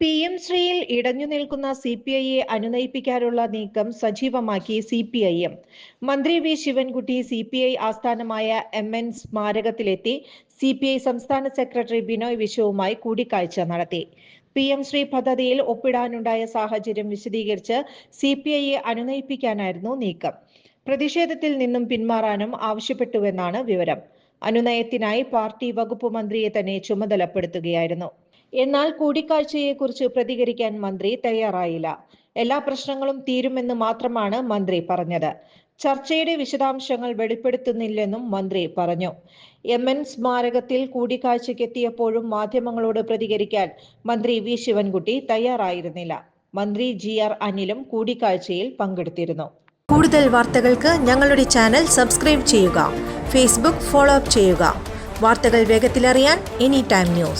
P M ശ്രീയിൽ ഇടഞ്ഞു നിൽക്കുന്ന C P ഐയെ അനുനയിപ്പിക്കാനുള്ള നീക്കം സജീവമാക്കി സി പി ഐ എം. മന്ത്രി V Sivankutty C P I ആസ്ഥാനമായ എം എൻ സ്മാരകത്തിലെത്തി സി പി ഐ സംസ്ഥാന സെക്രട്ടറി ബിനോയ് വിശ്വവുമായി കൂടിക്കാഴ്ച നടത്തി. പി എം ശ്രീ പദ്ധതിയിൽ ഒപ്പിടാനുണ്ടായ സാഹചര്യം വിശദീകരിച്ച് സി പി ഐയെ അനുനയിപ്പിക്കാനായിരുന്നു നീക്കം. പ്രതിഷേധത്തിൽ നിന്നും പിന്മാറാനും ആവശ്യപ്പെട്ടുവെന്നാണ് വിവരം. അനുനയത്തിനായി പാർട്ടി വകുപ്പ് മന്ത്രിയെ തന്നെ ചുമതലപ്പെടുത്തുകയായിരുന്നു. എന്നാൽ കൂടിക്കാഴ്ചയെക്കുറിച്ച് പ്രതികരിക്കാൻ മന്ത്രി തയ്യാറായില്ല. എല്ലാ പ്രശ്നങ്ങളും തീരുമെന്ന് മാത്രമാണ് മന്ത്രി പറഞ്ഞത്. ചർച്ചയുടെ വിശദാംശങ്ങൾ വെളിപ്പെടുത്തുന്നില്ലെന്നും മന്ത്രി പറഞ്ഞു. എം. എൻ. സ്മാരകത്തിൽ കൂടിക്കാഴ്ചയ്ക്കെത്തിയപ്പോഴും മാധ്യമങ്ങളോട് പ്രതികരിക്കാൻ മന്ത്രി വി. ശിവൻകുട്ടി തയ്യാറായിരുന്നില്ല. മന്ത്രി ജി. ആർ. അനിലും കൂടിക്കാഴ്ചയിൽ പങ്കെടുത്തിരുന്നു. കൂടുതൽ വാർത്തകൾക്ക് ഞങ്ങളുടെ ചാനൽ സബ്സ്ക്രൈബ് ചെയ്യുക. ഫേസ്ബുക്ക് ഫോളോ അപ്പ് ചെയ്യുക. വാർത്തകൾ വേഗത്തിലറിയാൻ എനി ടൈം ന്യൂസ്.